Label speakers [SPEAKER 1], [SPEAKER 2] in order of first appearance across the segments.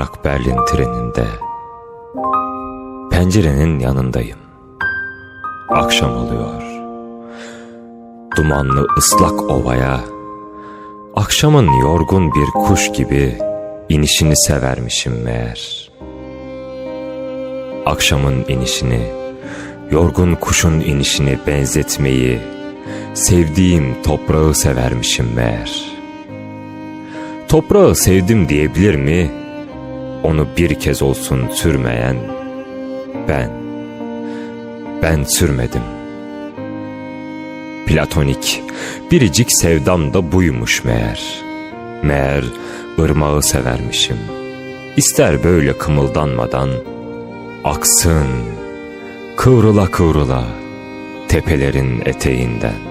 [SPEAKER 1] Prag Berlin treninde pencerenin yanındayım. Akşam oluyor. Dumanlı ıslak ovaya akşamın yorgun bir kuş gibi inişini severmişim meğer. Akşamın inişini, yorgun kuşun inişini benzetmeyi, sevdiğim toprağı severmişim meğer. Toprağı sevdim diyebilir mi? Onu bir kez olsun sürmeyen ben. Ben sürmedim. Platonik, biricik sevdam da buymuş meğer. Meğer ırmağı severmişim. İster böyle kımıldanmadan aksın, kıvrıla kıvrıla tepelerin eteğinden.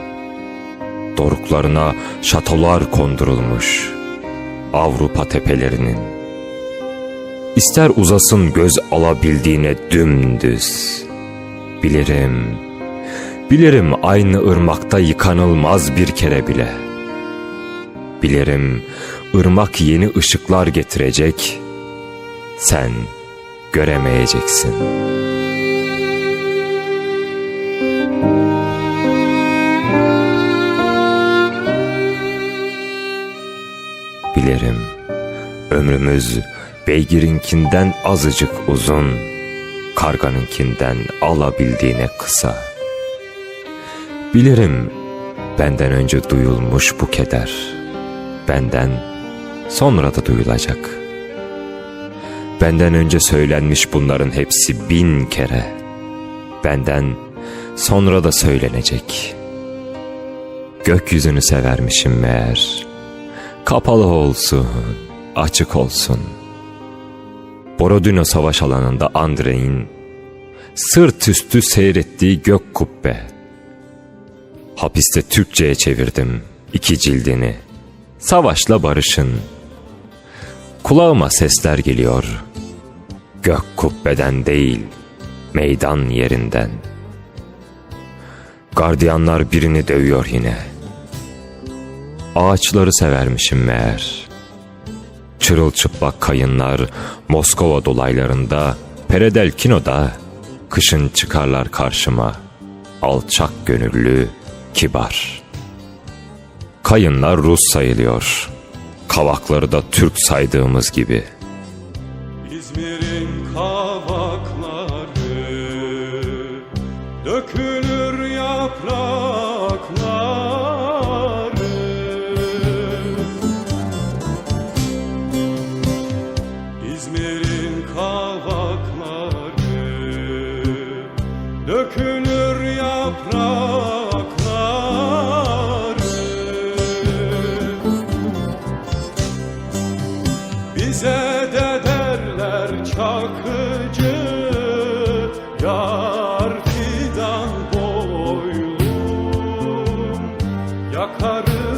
[SPEAKER 1] Doruklarına şatolar kondurulmuş Avrupa tepelerinin. İster uzasın göz alabildiğine dümdüz. Bilirim, bilirim aynı ırmakta yıkanılmaz bir kere bile. Bilirim ırmak yeni ışıklar getirecek, sen göremeyeceksin. Bilirim ömrümüz beygirinkinden azıcık uzun, karganınkinden alabildiğine kısa. Bilirim benden önce duyulmuş bu keder, benden sonra da duyulacak. Benden önce söylenmiş bunların hepsi bin kere, benden sonra da söylenecek. Gökyüzünü severmişim meğer, kapalı olsun, açık olsun. Borodino savaş alanında Andrei'in sırt üstü seyrettiği gök kubbe. Hapiste Türkçe'ye çevirdim iki cildini. Savaşla barışın. Kulağıma sesler geliyor. Gök kubbeden değil, meydan yerinden. Gardiyanlar birini dövüyor yine. Ağaçları severmişim meğer. Çırılçıplak kayınlar Moskova dolaylarında, Peredelkino'da kışın çıkarlar karşıma. Alçak gönüllü, kibar. Kayınlar Rus sayılıyor. Kavakları da Türk saydığımız gibi.
[SPEAKER 2] Yaprakları Bize de çakıcı Yar fidan boylum Yakarız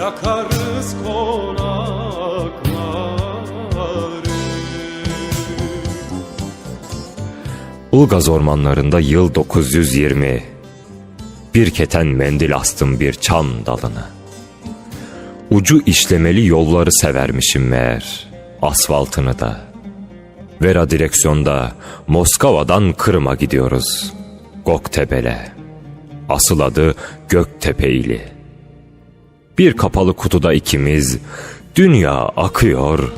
[SPEAKER 2] Yakarız konakları
[SPEAKER 1] Ilgaz ormanlarında yıl 920. Bir keten mendil astım bir çam dalına. Ucu işlemeli yolları severmişim meğer, asfaltını da. Vera direksiyonda Moskova'dan Kırım'a gidiyoruz. Göktebel'e. Asıl adı Göktepeili. Bir kapalı kutuda ikimiz, dünya akıyor,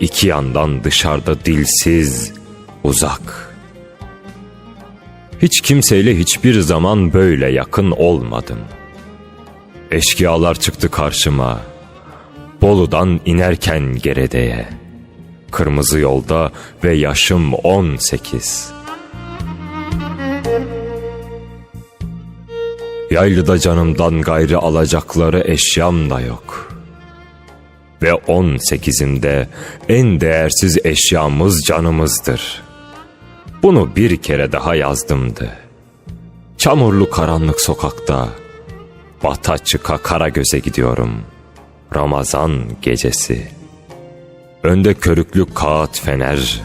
[SPEAKER 1] iki yandan dışarıda dilsiz, uzak. Hiç kimseyle hiçbir zaman böyle yakın olmadım. Eşkıyalar çıktı karşıma. Bolu'dan inerken Gerede'ye. Kırmızı yolda ve yaşım 18. Yaylıda canımdan gayrı alacakları eşyam da yok. Ve 18'imde en değersiz eşyamız canımızdır. Bunu bir kere daha yazdımdı. Çamurlu karanlık sokakta bata çıka kara göze gidiyorum. Ramazan gecesi. Önde körüklü kağıt fener.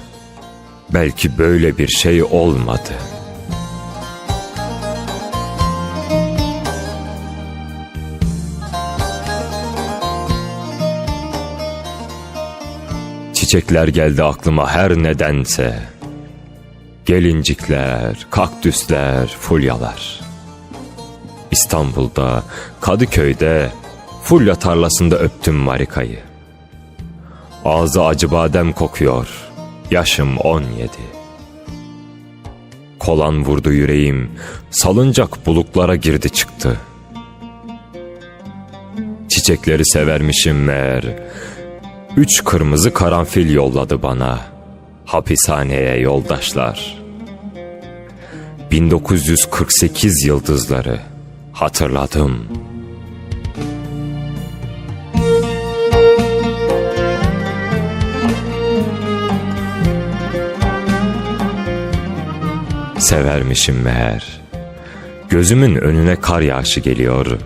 [SPEAKER 1] Belki böyle bir şey olmadı. Çiçekler geldi aklıma her nedense. Gelincikler, kaktüsler, fulyalar. İstanbul'da, Kadıköy'de, Fulya tarlasında öptüm Marika'yı. Ağzı acı badem kokuyor, yaşım 17. Kolan vurdu yüreğim, salıncak buluklara girdi çıktı. Çiçekleri severmişim meğer, Üç kırmızı karanfil yolladı bana. Hapishaneye yoldaşlar. 1948 yıldızları hatırladım. Severmişim meğer. Gözümün önüne kar yağışı geliyor.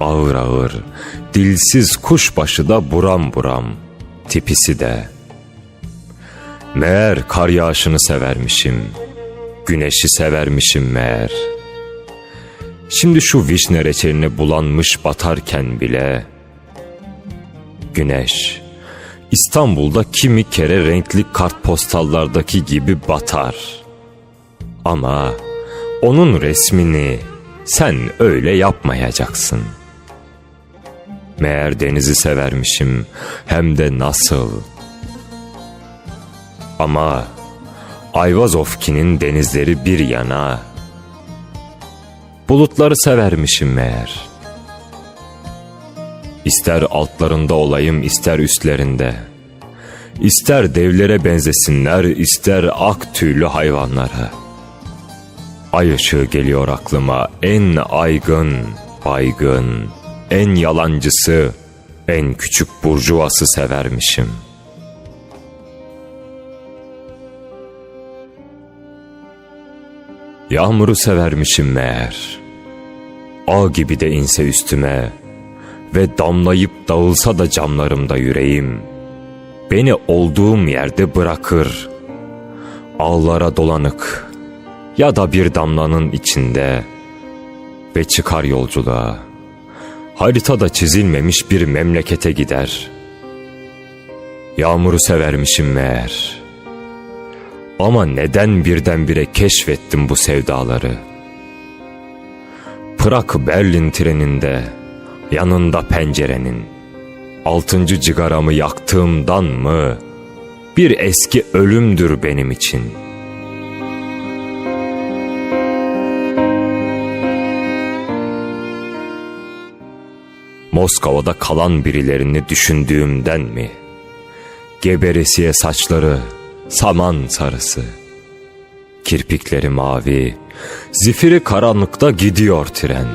[SPEAKER 1] Ağır ağır, dilsiz kuşbaşı da buram buram, tipisi de. Meğer kar yağışını severmişim, güneşi severmişim meğer. Şimdi şu vişne reçeline bulanmış batarken bile, güneş, İstanbul'da kimi kere renkli kartpostallardaki gibi batar. Ama onun resmini sen öyle yapmayacaksın. Meğer denizi severmişim hem de nasıl. Ama Ayvazovki'nin denizleri bir yana. Bulutları severmişim meğer. İster altlarında olayım ister üstlerinde. İster devlere benzesinler ister ak tüylü hayvanlara. Ay ışığı geliyor aklıma en aygın, baygın, en yalancısı, en küçük burjuvası severmişim. Yağmuru severmişim meğer. Ağ gibi de inse üstüme ve damlayıp dağılsa da camlarımda yüreğim. Beni olduğum yerde bırakır. Ağlara dolanık ya da bir damlanın içinde ve çıkar yolculuğa. Haritada çizilmemiş bir memlekete gider. Yağmuru severmişim meğer. Ama neden birdenbire keşfettim bu sevdaları? Prag Berlin treninde, yanında pencerenin, altıncı cigaramı yaktığımdan mı, bir eski ölümdür benim için.'' Moskova'da kalan birilerini düşündüğümden mi? Geberesiye saçları, saman sarısı. Kirpikleri mavi, zifiri karanlıkta gidiyor tren.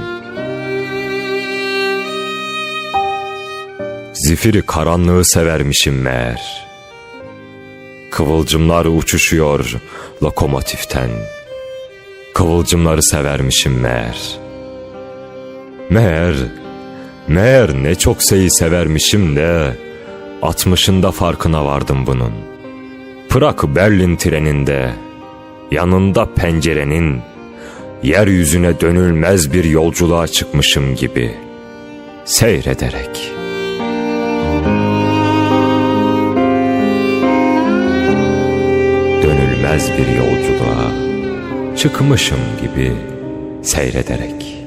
[SPEAKER 1] Zifiri karanlığı severmişim meğer. Kıvılcımlar uçuşuyor lokomotiften. Kıvılcımları severmişim meğer. Meğer Meğer ne çok şeyi severmişim de altmışında farkına vardım bunun. Prag Berlin treninde yanında pencerenin yeryüzüne dönülmez bir yolculuğa çıkmışım gibi seyrederek. Dönülmez bir yolculuğa çıkmışım gibi seyrederek.